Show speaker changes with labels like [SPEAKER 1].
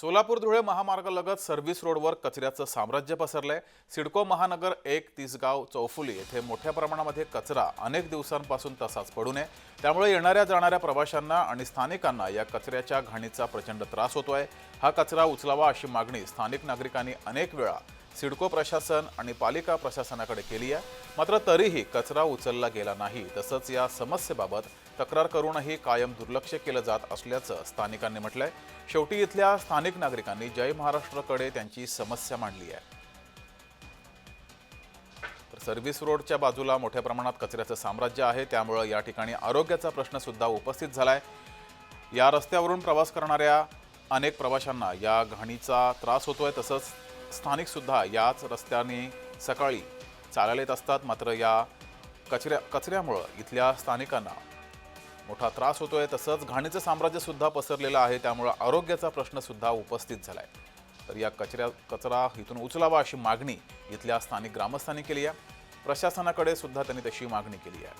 [SPEAKER 1] Solapur Dhule महामार्गालगत service रोडवर कचऱ्याचं साम्राज्य पसरलंय. सिडको महानगर एक तिसगाव चौफुली येथे मोठ्या प्रमाणामध्ये कचरा अनेक दिवसांपासून तसाच पडू नये. त्यामुळे येणाऱ्या जाणाऱ्या प्रवाशांना आणि स्थानिकांना या कचऱ्याच्या घाणीचा प्रचंड त्रास होतोय. हा कचरा उचलावा अशी मागणी स्थानिक नागरिकांनी अनेक वेळा सिडको प्रशासन आणि पालिका प्रशासनाकडे केली आहे. मात्र तरीही कचरा उचलला गेला नाही. तसंच या समस्येबाबत तक्रार करूनही कायम दुर्लक्ष केलं जात असल्याचं स्थानिकांनी म्हटलंय. शेवटी इथल्या स्थानिक नागरिकांनी जय महाराष्ट्रकडे त्यांची समस्या मांडली आहे. सर्व्हिस रोडच्या बाजूला मोठ्या प्रमाणात कचऱ्याचं साम्राज्य आहे. त्यामुळं या ठिकाणी आरोग्याचा प्रश्न सुद्धा उपस्थित झालाय. या रस्त्यावरून प्रवास करणाऱ्या अनेक प्रवाशांना या घाणीचा त्रास होतोय. तसंच स्थानिक सुद्धा याच रस्त्याने सकाळी चालायला येत असतात. मात्र या कचऱ्या कचऱ्यामुळं इथल्या स्थानिकांना मोठा त्रास होतोय. तसंच घाणीचं साम्राज्य सुद्धा पसरलेलं आहे. त्यामुळं आरोग्याचा प्रश्न सुद्धा उपस्थित झालाय. तर या कचऱ्या कचरा इथून उचलावा अशी मागणी इथल्या स्थानिक ग्रामस्थांनी केली आहे. प्रशासनाकडे सुद्धा त्यांनी तशी मागणी केली आहे.